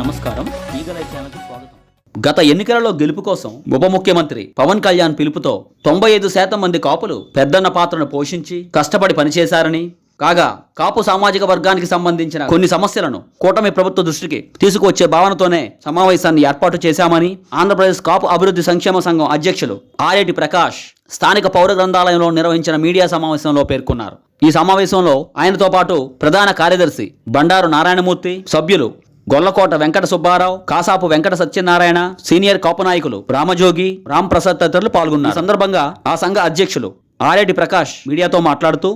నమస్కారం. ఈగలై ఛానల్కి స్వాగతం. గత ఎన్నికలలో గెలుపు కోసం ఉప ముఖ్యమంత్రి పవన్ కళ్యాణ్ పిలుపుతో తొంభై ఐదు శాతం మంది కాపులు పెద్దన్న పాత్రను పోషించి కష్టపడి పనిచేశారని కాగా కాపు సామాజిక వర్గానికి సంబంధించిన కొన్ని సమస్యలను కూటమి ప్రభుత్వ దృష్టికి తీసుకువచ్చే భావనతోనే సమావేశాన్ని ఏర్పాటు చేశామని ఆంధ్రప్రదేశ్ కాపు అభివృద్ధి సంక్షేమ సంఘం అధ్యక్షులు ఆరేటి ప్రకాష్ స్థానిక పౌర గ్రంథాలయంలో నిర్వహించిన మీడియా సమావేశంలో పేర్కొన్నారు. ఈ సమావేశంలో ఆయనతో పాటు ప్రధాన కార్యదర్శి బండారు నారాయణమూర్తి సభ్యులు గొల్లకోట వెంకట సుబ్బారావు కాసాపు వెంకట సత్యనారాయణ సీనియర్ కాపనాయకులు రామజోగి రామ్ ప్రసాద్ తదితరులు పాల్గొన్నారు. సందర్భంగా ఆ సంఘ అధ్యక్షులు ఆరేటి ప్రకాష్ మీడియాతో మాట్లాడుతూ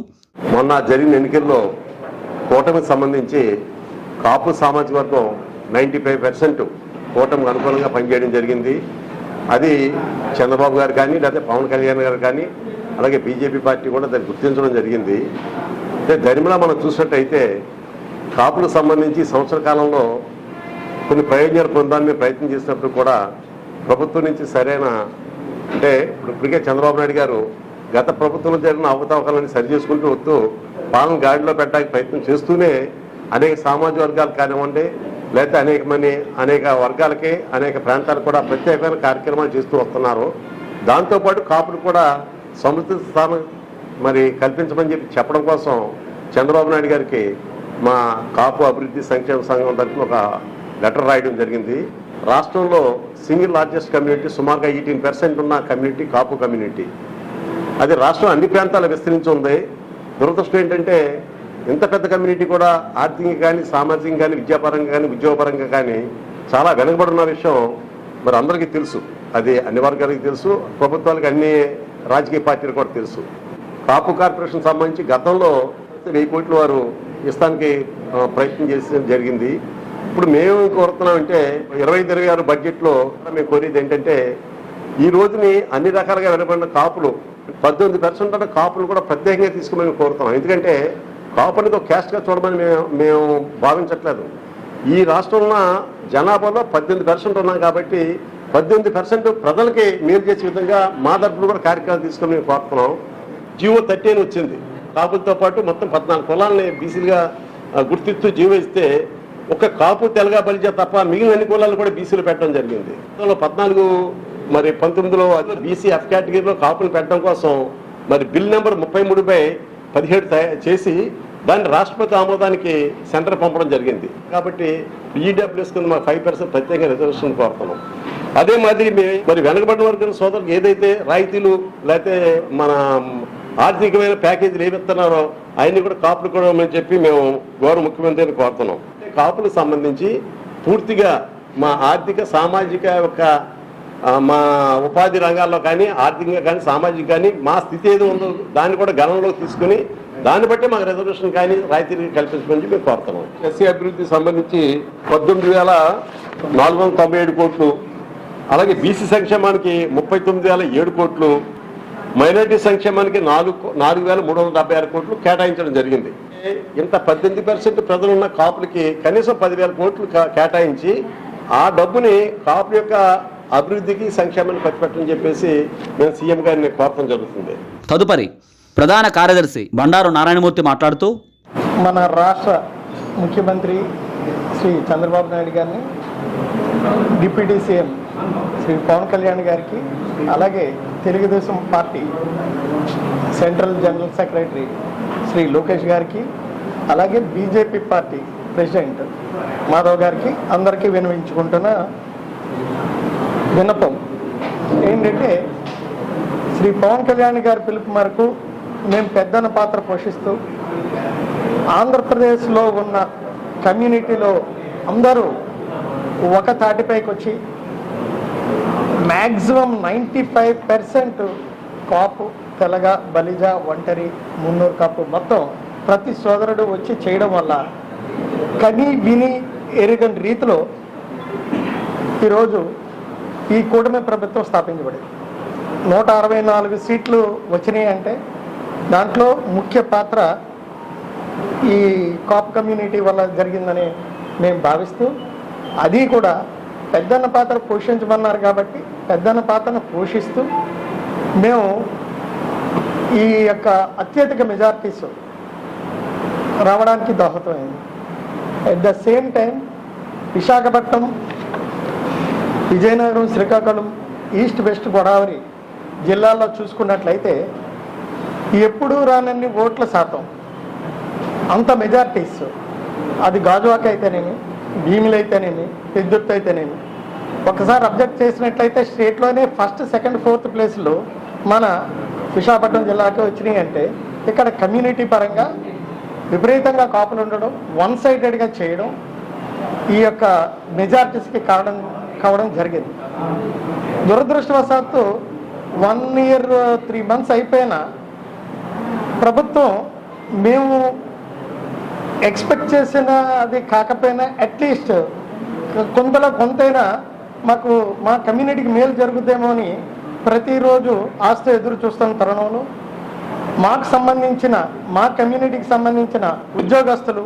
మొన్న జరిగిన ఎన్నికల్లో కూటమికి సంబంధించి కాపు సామాజిక వర్గం నైంటీ ఫైవ్ పర్సెంట్ కూటమికి అనుకూలంగా పనిచేయడం జరిగింది. అది చంద్రబాబు గారు కానీ లేకపోతే పవన్ కళ్యాణ్ గారు కానీ అలాగే బీజేపీ పార్టీ కూడా దాన్ని గుర్తించడం జరిగింది. అంటే దరిమిలా మనం చూసినట్టయితే కాపులకు సంబంధించి సంవత్సర కాలంలో కొన్ని ప్రయోజనాలు పొందాలని ప్రయత్నం చేసినప్పుడు కూడా ప్రభుత్వం నుంచి సరైన అంటే ఇప్పుడు ఇప్పటికే చంద్రబాబు నాయుడు గారు గత ప్రభుత్వంలో జరిగిన అవకతవకలను సరి చేసుకుంటూ వస్తూ పాలన గాడిలో పెట్టడానికి ప్రయత్నం చేస్తూనే అనేక సామాజిక వర్గాలు కానివ్వండి లేకపోతే అనేక మంది అనేక వర్గాలకి అనేక ప్రాంతాలకు కూడా ప్రత్యేకమైన కార్యక్రమాలు చేస్తూ వస్తున్నారు. దాంతోపాటు కాపులు కూడా సమృద్ధి స్థానం మరి కల్పించమని చెప్పి చెప్పడం కోసం చంద్రబాబు నాయుడు గారికి మా కాపు అభివృద్ధి సంక్షేమ సంఘం తరఫున ఒక లెటర్ రాయడం జరిగింది. రాష్ట్రంలో సింగిల్ లార్జెస్ట్ కమ్యూనిటీ సుమారుగా ఎయిటీన్ పర్సెంట్ ఉన్న కమ్యూనిటీ కాపు కమ్యూనిటీ. అది రాష్ట్రం అన్ని ప్రాంతాలు విస్తరించి ఉంది. దురదృష్టం ఏంటంటే ఇంత పెద్ద కమ్యూనిటీ కూడా ఆర్థికంగా కానీ సామాజికంగా కానీ విద్యాపరంగా కానీ ఉద్యోగపరంగా కానీ చాలా వెనుకబడి ఉన్న విషయం మరి అందరికీ తెలుసు. అది అన్ని వర్గాలకి తెలుసు ప్రభుత్వాలకు అన్ని రాజకీయ పార్టీలు కూడా తెలుసు. కాపు కార్పొరేషన్ సంబంధించి గతంలో వెయ్యి కోట్ల వారు ఇస్తానికి ప్రయత్నం చేసి జరిగింది. ఇప్పుడు మేము కోరుతున్నామంటే ఇరవై ఐదు ఇరవై ఆరు బడ్జెట్లో మేము కోరేది ఏంటంటే ఈ రోజుని అన్ని రకాలుగా వెనబడిన కాపులు పద్దెనిమిది పర్సెంట్ అంటే కాపులు కూడా ప్రత్యేకంగా తీసుకోమని కోరుతున్నాం. ఎందుకంటే కాపు అనేది ఒక క్యాస్ట్గా చూడమని మేము మేము భావించట్లేదు. ఈ రాష్ట్రంలో జనాభాలో పద్దెనిమిది పర్సెంట్ ఉన్నాం కాబట్టి పద్దెనిమిది పర్సెంట్ ప్రజలకి మేలు చేసే విధంగా మా తరఫున కూడా కార్యక్రమాలు తీసుకుని మేము కోరుతున్నాం. జియో థర్టీ అని వచ్చింది. కాపులతో పాటు మొత్తం పద్నాలుగు కులాలని బీసీలుగా గుర్తిస్తూ జీవో ఇస్తే ఒక కాపు తెలగా బలిచే తప్ప మిగిలిన అన్ని కులాలు కూడా బీసీలు పెట్టడం జరిగింది. పద్నాలుగు మరి పంతొమ్మిదిలో బీసీ ఎఫ్ కేటగిరీలో కాపులు పెట్టడం కోసం మరి బిల్ నెంబర్ ముప్పై మూడుపై పదిహేడు చేసి దాన్ని రాష్ట్రపతి ఆమోదానికి సెంటర్ పంపడం జరిగింది. కాబట్టి ఈడబ్ల్యూఎస్ కింద మా ఫైవ్ పర్సెంట్ ప్రత్యేక రిజర్వేషన్ కోరుతున్నాం. అదే మాదిరి మరి వెనకబడిన వర్గం సోదరులకు ఏదైతే రాయితీలు లేకపోతే మన ఆర్థికమైన ప్యాకేజీలు ఏమిస్తున్నారో అవన్నీ కూడా కాపులు కూడా చెప్పి మేము గౌరవ ముఖ్యమంత్రిని కోరుతున్నాం. కాపులకు సంబంధించి పూర్తిగా మా ఆర్థిక సామాజిక యొక్క మా ఉపాధి రంగాల్లో కానీ ఆర్థికంగా కానీ సామాజిక కానీ మా స్థితి ఏదో ఉందో దాన్ని కూడా గణనలోకి తీసుకుని దాన్ని బట్టి మాకు రిజర్వేషన్ కానీ రాయితీ కల్పించమని చెప్పి మేము కోరుతున్నాం. ఎస్సీ అభివృద్ధి సంబంధించి పద్దెనిమిది వేల నాలుగు వందల తొంభై ఏడు కోట్లు అలాగే బీసీ సంక్షేమానికి ముప్పై తొమ్మిది వేల ఏడు కోట్లు మైనారిటీ సంక్షేమానికి నాలుగు నాలుగు వేల మూడు వందల డెబ్బై ఆరు కోట్లు కేటాయించడం జరిగింది. ఇంత పద్దెనిమిది పర్సెంట్ ప్రజలున్న కాపులకి కనీసం పదివేల కోట్లు కేటాయించి ఆ డబ్బుని కాపు యొక్క అభివృద్ధికి సంక్షేమాన్ని ఖర్చు పెట్టని చెప్పేసి మేము సీఎం గారిని కోరటం జరుగుతుంది. తదుపరి ప్రధాన కార్యదర్శి బండారు నారాయణమూర్తి మాట్లాడుతూ మన రాష్ట్ర ముఖ్యమంత్రి శ్రీ చంద్రబాబు నాయుడు గారిని డిప్యూటీ సీఎం శ్రీ పవన్ కళ్యాణ్ గారికి అలాగే Telugu Desam party central general secretary Shri Lokesh గారికి అలాగే బీజేపీ పార్టీ ప్రెసిడెంట్ మాధవ్ గారికి అందరికీ వినవించుకుంటున్న విన్నపం. ఏంటంటే శ్రీ పవన్ కళ్యాణ్ గారి పిలుపు మేరకు మేము పెద్దన పాత్ర పోషిస్తూ ఆంధ్రప్రదేశ్లో ఉన్న కమ్యూనిటీలో అందరూ ఒక తాటిపైకి వచ్చి maximum ninety five percent Kapu Telaga Balija Ontari Munnuru Kapu మొత్తం ప్రతి సోదరుడు వచ్చి చేయడం వల్ల కని విని ఎరుగని రీతిలో ఈరోజు ఈ కూటమి ప్రభుత్వం స్థాపించబడింది. నూట అరవై నాలుగు సీట్లు వచ్చినాయి అంటే దాంట్లో ముఖ్య పాత్ర ఈ కాప్ కమ్యూనిటీ వల్ల జరిగిందని మేము భావిస్తూ అది కూడా పెద్దన్న పాత్ర పోషించమన్నారు కాబట్టి పెద్దన్న పాత్రను పోషిస్తూ మేము ఈ యొక్క అత్యధిక మెజార్టీస్ రావడానికి దోహదమైంది. At the same time Visakhapatnam Vizianagaram Srikakulam east west Godavari జిల్లాల్లో చూసుకున్నట్లయితే ఎప్పుడూ రానన్ని ఓట్ల శాతం అంత మెజార్టీస్. అది గాజువాక అయితేనేమి? భీములైతేనేమి అయితేనేమి విద్యుత్ అయితేనేమి ఒకసారి అబ్జెక్ట్ చేసినట్లయితే స్టేట్లోనే ఫస్ట్ సెకండ్ ఫోర్త్ ప్లేస్లో మన విశాఖపట్నం జిల్లాకి వచ్చినాయి అంటే ఇక్కడ కమ్యూనిటీ పరంగా విపరీతంగా కాపులు ఉండడం వన్ సైడెడ్గా చేయడం ఈ యొక్క మెజార్టీస్కి కారణం కావడం జరిగింది. దురదృష్టవశాత్తు వన్ ఇయర్ త్రీ మంత్స్ అయిపోయినా ప్రభుత్వం మేము ఎక్స్పెక్ట్ చేసిన అది కాకపోయినా అట్లీస్ట్ కొంతలో కొంతైనా మాకు మా కమ్యూనిటీకి మేలు జరుగుతుందేమో అని ప్రతిరోజు ఆస్తి ఎదురు చూస్తున్న తరుణంలో మాకు సంబంధించిన మా కమ్యూనిటీకి సంబంధించిన ఉద్యోగస్తులు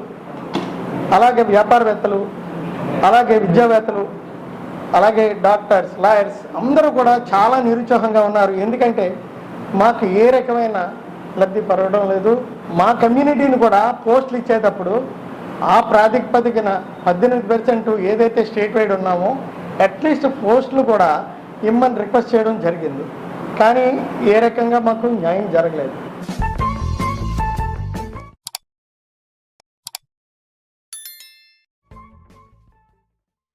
అలాగే వ్యాపారవేత్తలు అలాగే విద్యావేత్తలు అలాగే డాక్టర్స్ లాయర్స్ అందరూ కూడా చాలా నిరుత్సాహంగా ఉన్నారు. ఎందుకంటే మాకు ఏ రకమైన లబ్ధి పడడం లేదు. మా కమ్యూనిటీని కూడా పోస్టులు ఇచ్చేటప్పుడు ఆ ప్రాతిపదికన పద్దెనిమిది పర్సెంట్ ఏదైతే స్టేట్ వైడ్ ఉన్నామో అట్లీస్ట్ పోస్టులు కూడా ఇమ్మని రిక్వెస్ట్ చేయడం జరిగింది. కానీ ఏ రకంగా మాకు న్యాయం జరగలేదు.